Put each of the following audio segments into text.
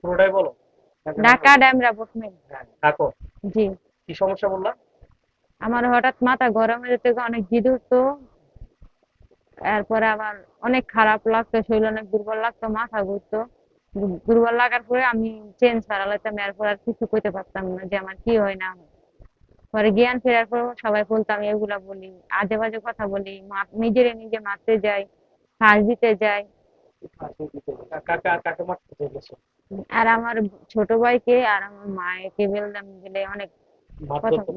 পুরোটাই বলো। ঢাকা ড্যামরা হ্যাঁ থাকো। জি। কি সমস্যা বললাম আমার হঠাৎ মাথা গরম হয়ে যেত অনেক জিদ উঠতো এরপরে আবার অনেক খারাপ লাগতো শরীর অনেক দুর্বল লাগতো মাথা ঘুরতো। দুর্বল লাগার পরে আমি চেঞ্জ হারালাম এরপর আর কিছু করতে পারতাম না যে আমার কি হয় না পরে জ্ঞান ফেরার পর সবাই বলতাম এগুলা বলি আজে বাজে কথা বলি মা- নিজেরে নিজে মারতে যাই ফাঁস দিতে যাই। আর আমার ছোট ভাইকে আর আমার মায়েকে বললাম বলে অনেক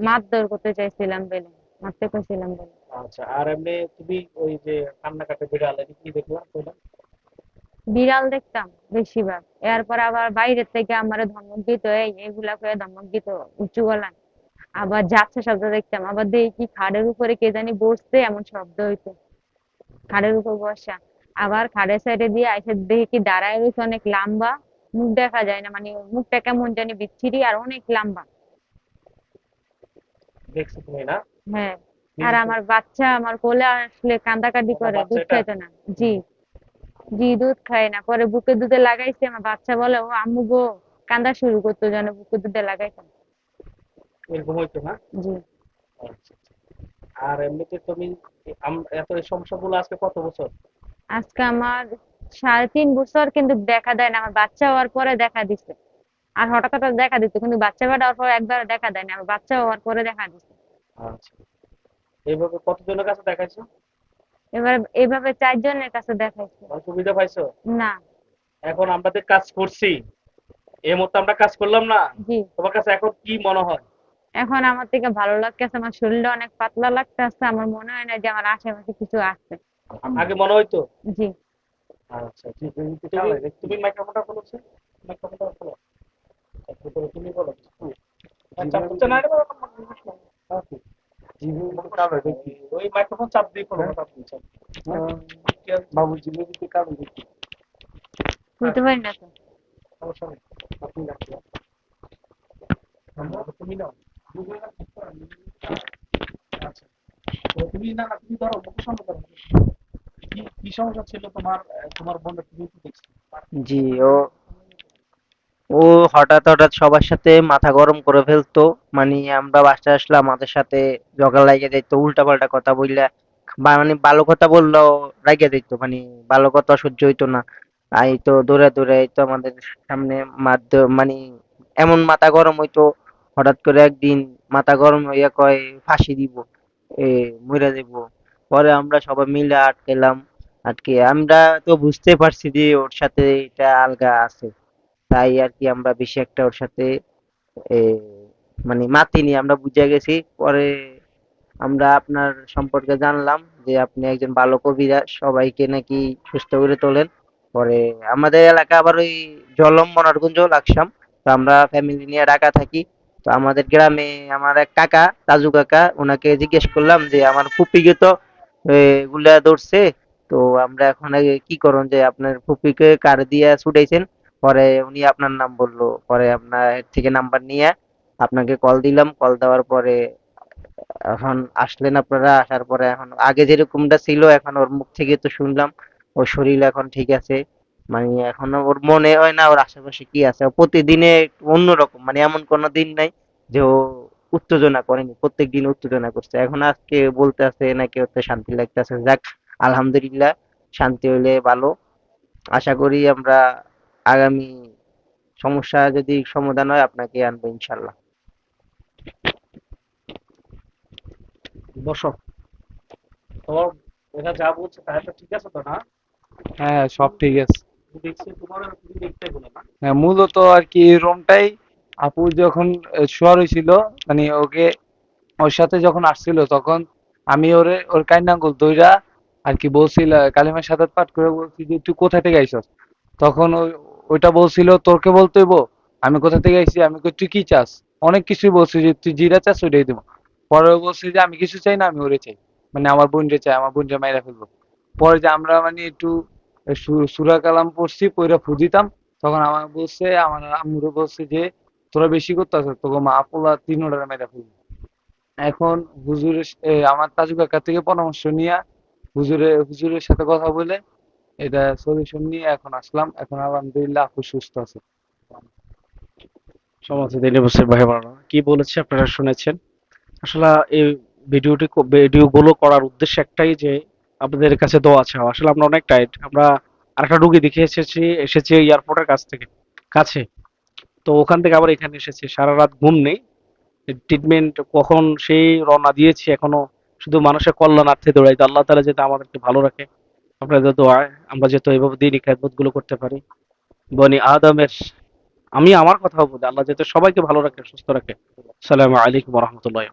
মারধর করতে- চাইছিলাম বলে মারতে কইছিলাম বলে। আচ্ছা আর এমনি তুমি ওই যে কান্নাকাটি বিড়াল কি দেখলাম বিড়াল দেখতাম বেশিরভাগ। এরপর আবার বাইরের থেকে আমার ধমক দিত এই এগুলা করে ধমক দিত উঁচু গলায়। আবার যাচ্ছে শব্দ দেখতাম আবার দেখি খাড়ের উপরে কে জানি বসছে এমন শব্দ হইতো। খাড়ের উপর বসা। আবার খাড়ের সাইডে দিয়ে আইসে দেখি কি দাঁড়ায় রয়েছে অনেক লম্বা। মুখ দেখা যায় না মানে মুখটা কেমন জানি বিচ্ছিরি আর অনেক লম্বা। দেখছ তুমি না? হ্যাঁ। আর আমার বাচ্চা আমার কোলে আসলে কান্দাকাটি করে দুধ খাইতো না। জি। জি দুধ খায় না। পরে বুকে দুধে লাগাইছে আমার বাচ্চা বলে ও আম্মু গো কান্দা শুরু করতো যেন বুকে দুধে লাগাইতাম এরকম হইতো না? জি। আচ্ছা আচ্ছা। আর এমনিতে তুমি এত এই সমস্যাগুলো আজকে কত বছর? আজকে আমার সাড়ে তিন বছর কিন্তু দেখা দেয় না আমার বাচ্চা হওয়ার পরে দেখা দিছে। আর হঠাৎ হঠাৎ দেখা দিত কিন্তু বাচ্চা বেড়া হওয়ার পর একবার দেখা দেয় না আমার বাচ্চা হওয়ার পরে দেখা দিছে। আচ্ছা। এইভাবে কতজনের কাছে দেখাইছো? এবার এইভাবে চারজনের কাছে দেখাইছে। সুবিধা পাইছো? না। এখন আমরা যে কাজ করছি এই মুহূর্তে আমরা কাজ করলাম না? জি। তোমার কাছে এখন কি মনে হয়? এখন আমার থেকে ভালো লাগতেছে আমার শরীরটা অনেক পাতলা লাগতেছে আমার মনে হয় না যে আমার আশেপাশে কিছু আছে। আগে মনে হইতো? জি। আচ্ছা তুমি- মাইক্রোফোনটা মাইক্রোফোনটা বলো না। ওই মাইক্রোফোন চাপ দিয়ে কারণ দেখি। বুঝতে পারি না তো? সমস্যা নেই। আপনি রাখুন তুমি নাও। আচ্ছা। তো তুমি না না তুমি ধরো মুখের সামনে ধরো। কি সমস্যা ছিল তোমার তোমার বোনের জি, ও ও হঠাৎ হঠাৎ সবার সাথে মাথা গরম করে ফেলতো। মানে আমরা বাসায় আসলাম, আমাদের সাথে ঝগড়া লাগিয়ে যেত উল্টা পাল্টা কথা বললে মানে ভালো কথা বললেও রাগিয়ে যেত মানে ভালো কথা সহ্য হইতো না। এই তো দৌড়ে দৌড়ে তো আমাদের সামনে মাধ্য মানে এমন মাথা গরম হইতো, হঠাৎ করে একদিন মাথা গরম হইয়া কয়, ফাঁসি দিব, এ মরে যাব পরে আমরা সবাই মিলে আটকেলাম। আটকে আমরা তো বুঝতে পারছি যে ওর সাথে এটা আলগা আছে। তাই আর কি আমরা বেশি একটা ওর সাথে মানে মাতিনি আমরা বুঝে গেছি। পরে আমরা আপনার সম্পর্কে জানলাম যে আপনি একজন ভালো কবিরাজ সবাইকে নাকি সুস্থ করে তোলেন। পরে আমাদের এলাকা আবার ওই জলম মনারগঞ্জ লাকসাম, তো আমরা ফ্যামিলি নিয়ে ঢাকা থাকি। তো আমাদের গ্রামে আমার এক কাকা, তাজু কাকা, ওনাকে জিজ্ঞেস করলাম যে, আমার ফুপিকে তো এগুলা ধরছে। তো আমরা এখন কি করুন যে আপনার ফুপিকে কার দিয়ে ছুটাইছেন, পরে উনি আপনার নাম বলল, পরে আপনার থেকে নাম্বার নিয়ে আপনাকে কল দিলাম। কল দেওয়ার পরে এখন আসলেন আপনারা, আসার পরে এখন আগে যেরকমটা ছিল এখন ওর মুখ থেকে তো শুনলাম, ওর শরীর এখন ঠিক আছে। মানে এখন ওর মনে হয় না, ওর আশেপাশে কি আছে। প্রতিদিনে অন্যরকম মানে এমন কোনো দিন নাই যে ও উত্তেজনা করেনি প্রত্যেক দিন উত্তেজনা করছে। এখন আজকে বলতে আছে নাকি ওতে শান্তি লাগতেছে। যাক আলহামদুলিল্লাহ শান্তি হইলে ভালো। আশা করি আমরা আগামী সমস্যা যদি সমাধান হয় আপনাকে আনব ইনশাল্লাহ। বসো। তোমার এটা যা বলছে তাই তো ঠিক আছে তো না? হ্যাঁ সব ঠিক আছে। দেখছি তোমার দেখতে বলো না। হ্যাঁ মূলত আর কি রুমটাই আপু যখন শোয়া হয়েছিল মানে ওকে, ওর সাথে যখন আসছিল, তখন আমি ওরে, ওর কাইন আঙ্গুল দইরা আর কি বলছিল কালিমার সাথে পাঠ করে বলছি যে, তুই কোথা থেকে আইছস? তখন ওই, ওইটা বলছিল, তোরকে বলতে হইবো, আমি কোথা থেকে আইছি? আমি কই, তুই কি চাস? অনেক কিছুই বলছি যে, তুই জিরা চাস, ওইটাই দেবো। পরে বলছে যে, আমি কিছু চাই না, আমি ওরে চাই। মানে আমার বোনরে চাই, আমার বোনরে মাইরা ফেলব। পরে যে, আমরা মানে একটু সুরা কালাম পড়ছি, পইরা ফুদিতাম তখন আমার বলছে, আমার আম্মুরে বলছে যে তোরা বেশি করতেছ, তোকে মা পোলা তিন ওটারে মেরে ফেলব। এখন হুজুরের আমার তাজু কাকার থেকে পরামর্শ নিয়ে হুজুরে, হুজুরের সাথে কথা বলে এটা সলিউশন নিয়ে এখন আসলাম। এখন আলহামদুলিল্লাহ আপু সুস্থ আছে। সমাজে দিনে বসে ভাই কি বলেছে আপনারা শুনেছেন? আসলে এই ভিডিওটি ভিডিওগুলো করার উদ্দেশ্য একটাই যে আপনাদের কাছে দোয়া চাওয়া। আসলে আমরা অনেক টাইট আমরা আরেকটা রুগী দেখে এসেছি এসেছি এয়ারপোর্টের কাছ থেকে। কাছে। তো ওখান থেকে আবার এখানে এসেছে। সারা রাত ঘুম নেই। ট্রিটমেন্ট কখন সেই রওনা দিয়েছি এখনও শুধু মানুষের কল্যাণার্থে দৌড়াই আল্লাহ তালা যাতে আমাদেরকে ভালো রাখে। আপনাদের দোয়ায় আমরা যাতে এভাবে দিনই খেদমতগুলো করতে পারি। বনি আদমের, আমি আমার কথা বলব আল্লাহ যাতে সবাইকে ভালো রাখে, সুস্থ রাখে। সালামু আলাইকুম রহমতুল্লাহ